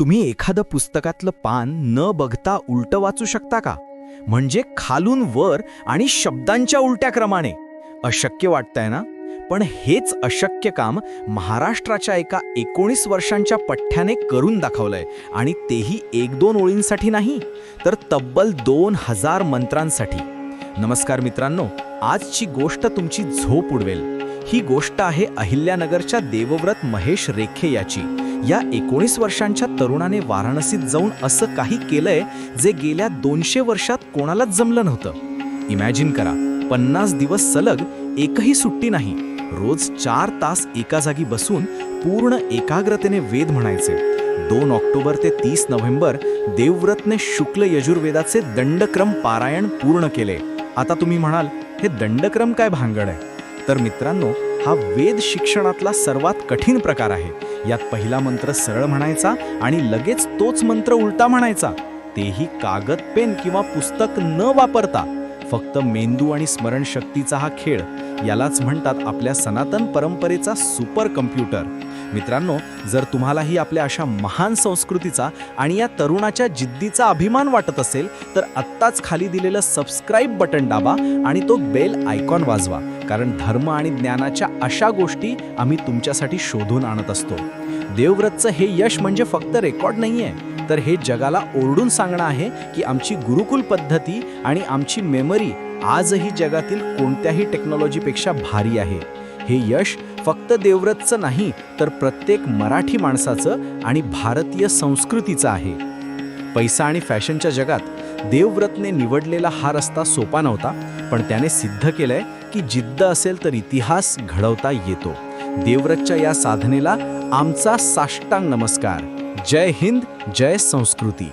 तुम्ही एखादं पुस्तकातलं पान न बघता उलटं वाचू शकता का? म्हणजे खालून वर आणि शब्दांच्या उलट्या क्रमाने अशक्य वाटतंय ना? पण हेच अशक्य काम महाराष्ट्राच्या एका एकोणीस वर्षांच्या पठ्ठ्याने करून दाखवलंय आणि तेही एक दोन ओळींसाठी नाही तर तब्बल दोन हजार मंत्रांसाठी. नमस्कार मित्रांनो आजची गोष्ट तुमची झोप उडवेल. ही गोष्ट आहे अहिल्यानगरच्या देवव्रत महेश रेखे याची या एकोणीस वर्षांच्या तरुणाने वाराणसीत जाऊन असं काही केलंय जे गेल्या दोनशे वर्षात कोणालाच जमलं नव्हतं. इमॅजिन करा पन्नास दिवस सलग एकही सुट्टी नाही. रोज चार तास एका जागी बसून पूर्ण एकाग्रतेने वेद म्हणायचे. दोन ऑक्टोबर ते तीस नोव्हेंबर देवव्रतने शुक्ल यजुर्वेदाचे दंडक्रम पारायण पूर्ण केले. आता तुम्ही म्हणाल हे दंडक्रम काय भांगड आहे? तर मित्रांनो हा वेद शिक्षणातला सर्वात कठीण प्रकार आहे. यात पहिला मंत्र सरळ म्हणायचा आणि लगेच तोच मंत्र उलटा म्हणायचा. तेही कागद पेन किंवा पुस्तक न वापरता. फक्त मेंदू आणि स्मरणशक्तीचा हा खेळ. यालाच म्हणतात आपल्या सनातन परंपरेचा सुपर कम्प्युटर मित्रांनो जर तुम्हालाही आपल्या अशा महान संस्कृतीचा आणि या तरुणाच्या जिद्दीचा अभिमान वाटत असेल तर आत्ताच खाली दिलेलं सबस्क्राईब बटन दाबा आणि तो बेल आयकॉन वाजवा. कारण धर्म आणि ज्ञानाच्या अशा गोष्टी आम्ही तुमच्यासाठी शोधून आणत असतो. देवव्रतचं हे यश म्हणजे फक्त रेकॉर्ड नाही आहे तर हे जगाला ओरडून सांगणं आहे की आमची गुरुकुल पद्धती आणि आमची मेमरी आजही जगातील कोणत्याही टेक्नॉलॉजीपेक्षा भारी आहे. हे यश फक्त देवव्रतचं नाही तर प्रत्येक मराठी माणसाचं आणि भारतीय संस्कृतीचं आहे. पैसा आणि फॅशनच्या जगात देवव्रतने निवडलेला हा रस्ता सोपा नव्हता पण त्याने सिद्ध केलंय की जिद्द असेल तर इतिहास घडवता येतो. देवव्रतच्या या साधनेला आमचा साष्टांग नमस्कार. जय हिंद जय संस्कृती.